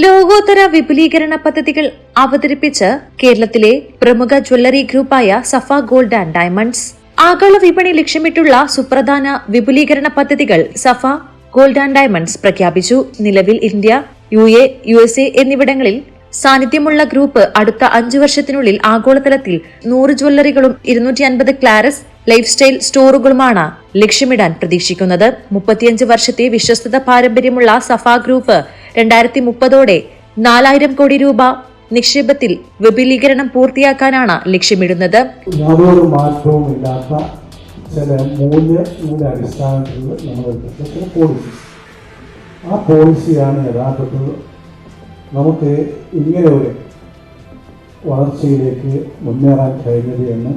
സമൂഹോത്തര വിപുലീകരണ പദ്ധതികൾ അവതരിപ്പിച്ച് കേരളത്തിലെ പ്രമുഖ ജ്വല്ലറി ഗ്രൂപ്പായ സഫ ഗോൾഡ് ആൻഡ് ഡയമണ്ട്സ്. ആഗോള വിപണി ലക്ഷ്യമിട്ടുള്ള സുപ്രധാന വിപുലീകരണ പദ്ധതികൾ സഫ ഗോൾഡ് ആൻഡ് ഡയമണ്ട്സ് പ്രഖ്യാപിച്ചു. നിലവിൽ India U A U S A എന്നിവിടങ്ങളിൽ സാന്നിധ്യമുള്ള ഗ്രൂപ്പ് അടുത്ത അഞ്ചു വർഷത്തിനുള്ളിൽ ആഗോളതലത്തിൽ നൂറ് ജ്വല്ലറികളും ഇരുന്നൂറ്റി അൻപത് ക്ലാരസ് ലൈഫ് സ്റ്റൈൽ സ്റ്റോറുകളുമാണ് ലക്ഷ്യമിടാൻ പ്രതീക്ഷിക്കുന്നത്. മുപ്പത്തിയഞ്ച് വർഷത്തെ വിശ്വസ്തത പാരമ്പര്യമുള്ള സഫ ഗ്രൂപ്പ് രണ്ടായിരത്തി മുപ്പതോടെ നാലായിരം കോടി രൂപ നിക്ഷേപത്തിൽ വിപുലീകരണം പൂർത്തിയാക്കാനാണ് ലക്ഷ്യമിടുന്നത്. യാതൊരു നമ്മൾ ആ പോളിസിയാണ് യഥാർത്ഥത്തിൽ നമുക്ക് ഇങ്ങനെ വളർച്ചയിലേക്ക് മുന്നേറാൻ കഴിഞ്ഞത് എന്ന്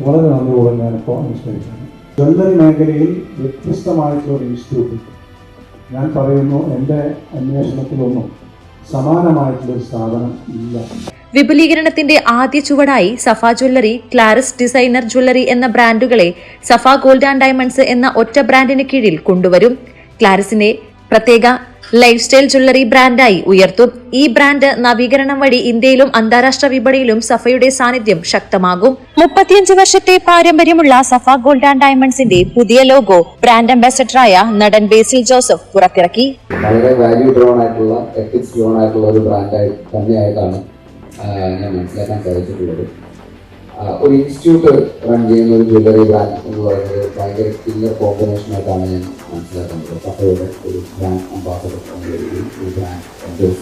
വളരെ നന്ദിയോടെ ഞാനിപ്പോൾ അനുസ്മരിക്കുന്നു ജ്വല്ലറി മേഖലയിൽ വ്യത്യസ്തമായിട്ടുള്ള ഒരു ഇൻസ്റ്റിറ്റ്യൂട്ട് ഞാൻ പറയുന്നു എന്റെ അന്വേഷണത്തിലൊന്നും സമാനമായിട്ടുള്ള സാധനം സ്ഥാപനം ഇല്ല. വിപുലീകരണത്തിന്റെ ആദ്യ ചുവടായി Safa jewellery Claras designer jewellery എന്ന ബ്രാൻഡുകളെ സഫ ഗോൾഡ് ആൻഡ് ഡയമണ്ട്സ് എന്ന ഒറ്റ ബ്രാൻഡിന് കീഴിൽ കൊണ്ടുവരും. ക്ലാരസിനെ പ്രത്യേക ലൈഫ് സ്റ്റൈൽ ജ്വല്ലറി ബ്രാൻഡായി ഉയർത്തും. ഈ ബ്രാൻഡ് നവീകരണം വഴി ഇന്ത്യയിലും അന്താരാഷ്ട്ര വിപണിയിലും സഫയുടെ സാന്നിധ്യം ശക്തമാകും. മുപ്പത്തിയഞ്ച് വർഷത്തെ പാരമ്പര്യമുള്ള സഫ ഗോൾഡ് ആൻഡ് ഡയമണ്ട്സിന്റെ പുതിയ ലോഗോ ബ്രാൻഡ് അംബാസഡറായ നടൻ ബേസിൽ ജോസഫ് പുറത്തിറക്കി. വളരെ വാല്യൂ ഡ്രോൺ ആയിട്ടുള്ള ആയിട്ടുള്ള ഒരു ബ്രാൻഡായി തന്നെയായിട്ടാണ് ഞാൻ മനസ്സിലാക്കാൻ സാധിച്ചിട്ടുള്ളത്. ഒരു ഇൻസ്റ്റിറ്റ്യൂട്ട് റൺ ചെയ്യുന്ന ഒരു ജ്വല്ലറി ബ്രാൻഡ് എന്ന് പറയുന്നത് ഭയങ്കര കില്ലർ കോമ്പിനേഷൻ ആയിട്ടാണ് ഞാൻ മനസ്സിലാക്കുന്നത്. കപ്പയുടെ ഒരു ബ്രാൻഡ് അംബാസഡർ എന്ന രീതിയിൽ ഒരു ബ്രാൻഡ് എൻഡോസ്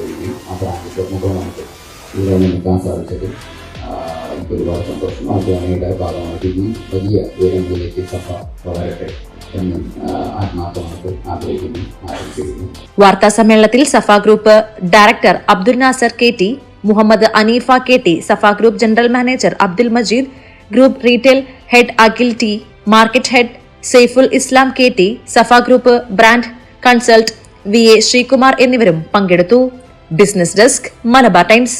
രീതിയിൽ ആ ബ്രാൻഡിന്റെ മുഖമായിട്ട് ഇവിടെ നിൽക്കാൻ സാധിച്ചത് എനിക്ക് ഒരുപാട് സന്തോഷം. ആ ജേണയുടെ ഭാഗമായിട്ട് ഇനി വലിയ ഉയരങ്ങളിലേക്ക് സഭ വളരട്ടെ വാർത്താ സമ്മേളനത്തിൽ Safa group director Abdul Nasar K T Muhammad Haneefa K T Safa group general manager Abdul Majeed group retail head Akhil T market head Saiful Islam K T Safa group brand consult V A Sreekumar എന്നിവരും പങ്കെടുത്തു. Business desk Malabar Times.